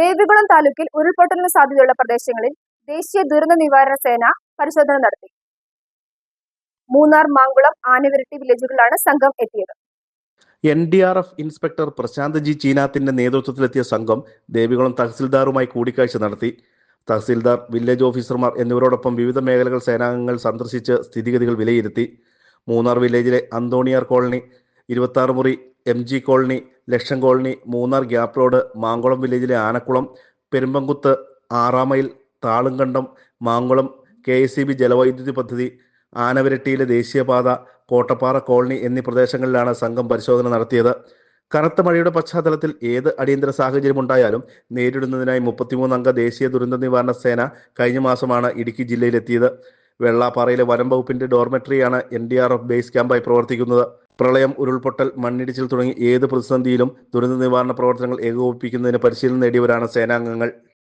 ദേവികുളം താലൂക്കിൽ ഉരുൾപൊട്ടലിന് സാധ്യതയുള്ള പ്രദേശങ്ങളിൽ ദേശീയ ദുരന്ത നിവാരണ സേന പരിശോധന നടത്തി. മൂന്നാർ മാങ്കുളം ആനവിരട്ടി വില്ലേജുകളിലാണ് സംഘം എത്തിയത്. N D R F inspector Prashanth G ചീനാത്തിന്റെ നേതൃത്വത്തിലെത്തിയ സംഘം ദേവികുളം തഹസിൽദാറുമായി കൂടിക്കാഴ്ച നടത്തി. തഹസിൽദാർ വില്ലേജ് ഓഫീസർമാർ എന്നിവരോടൊപ്പം വിവിധ മേഖലകൾ സേനാംഗങ്ങൾ സന്ദർശിച്ച് സ്ഥിതിഗതികൾ വിലയിരുത്തി. മൂന്നാർ വില്ലേജിലെ അന്തോണിയാർ കോളനി ഇരുപത്താറ് മുറി M G colony Laksham colony Munnar gap road Mankulam വില്ലേജിലെ Anakkulam Perumbankuthu ആറാമയിൽ Thalumkandam Mankulam K S C B ജലവൈദ്യുതി പദ്ധതി ആനവരട്ടിയിലെ ദേശീയപാത കോട്ടപ്പാറ കോളനി എന്നീ പ്രദേശങ്ങളിലാണ് സംഘം പരിശോധന നടത്തിയത്. കനത്ത മഴയുടെ പശ്ചാത്തലത്തിൽ ഏത് അടിയന്തര സാഹചര്യം ഉണ്ടായാലും നേരിടുന്നതിനായി മുപ്പത്തിമൂന്ന് അംഗ ദേശീയ ദുരന്ത നിവാരണ സേന കഴിഞ്ഞ മാസമാണ് ഇടുക്കി ജില്ലയിലെത്തിയത്. വെള്ളാപ്പാറയിലെ വനം വകുപ്പിന്റെ ഡോർമെട്രിയാണ് N D R F base ക്യാമ്പായി പ്രവർത്തിക്കുന്നത്. പ്രളയം ഉരുൾപൊട്ടൽ മണ്ണിടിച്ചിൽ തുടങ്ങി ഏത് പ്രതിസന്ധിയിലും ദുരന്ത നിവാരണ പ്രവർത്തനങ്ങൾ ഏകോപിപ്പിക്കുന്നതിന് പരിശീലനം നേടിയവരാണ് സേനാംഗങ്ങൾ.